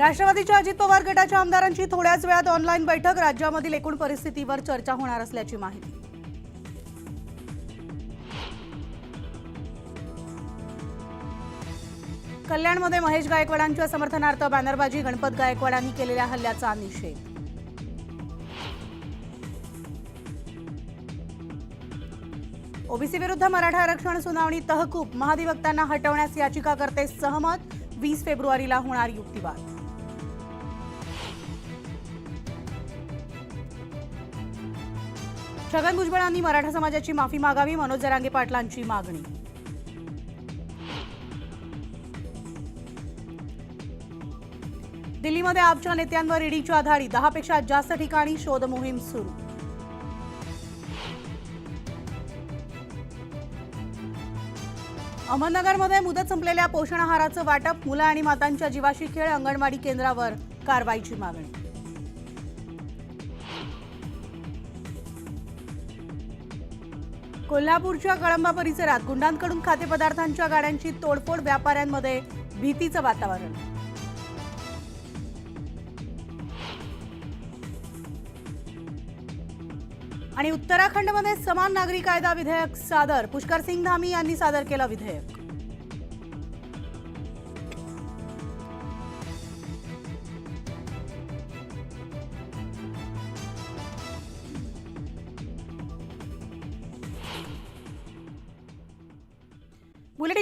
राष्ट्रवादीच्या अजित पवार गटाच्या आमदारांची थोड्याच वेळात ऑनलाईन बैठक राज्यामधील एकूण परिस्थितीवर चर्चा होणार असल्याची माहिती. कल्याणमध्ये महेश गायकवाडांच्या समर्थनार्थ बॅनरबाजी गणपत गायकवाडांनी केलेल्या हल्ल्याचा निषेध. ओबीसी विरुद्ध मराठा आरक्षण सुनावणी तहकूब महाधिवक्तांना हटवण्यास याचिकाकर्ते सहमत वीस फेब्रुवारीला होणार युक्तिवाद. छगन भुजबळांनी मराठा समाजाची माफी मागावी मनोज जरांगे पाटलांची मागणी. दिल्लीमध्ये आपच्या नेत्यांवर ईडीच्या आधारी दहापेक्षा जास्त ठिकाणी शोध मोहीम सुरू. अहमदनगरमध्ये मुदत संपलेल्या पोषण आहाराचं वाटप मुलं आणि मातांच्या जीवाशी खेळ अंगणवाडी केंद्रावर कारवाईची मागणी. कोल्हापूरच्या कळंबा परिसरात गुंडांकडून खाद्यपदार्थांच्या गाड्यांची तोडफोड व्यापाऱ्यांमध्ये भीतीचं वातावरण. आणि उत्तराखंडमध्ये समान नागरी कायदा विधेयक सादर. पुष्कर सिंग धामी यांनी सादर केलं विधेयक.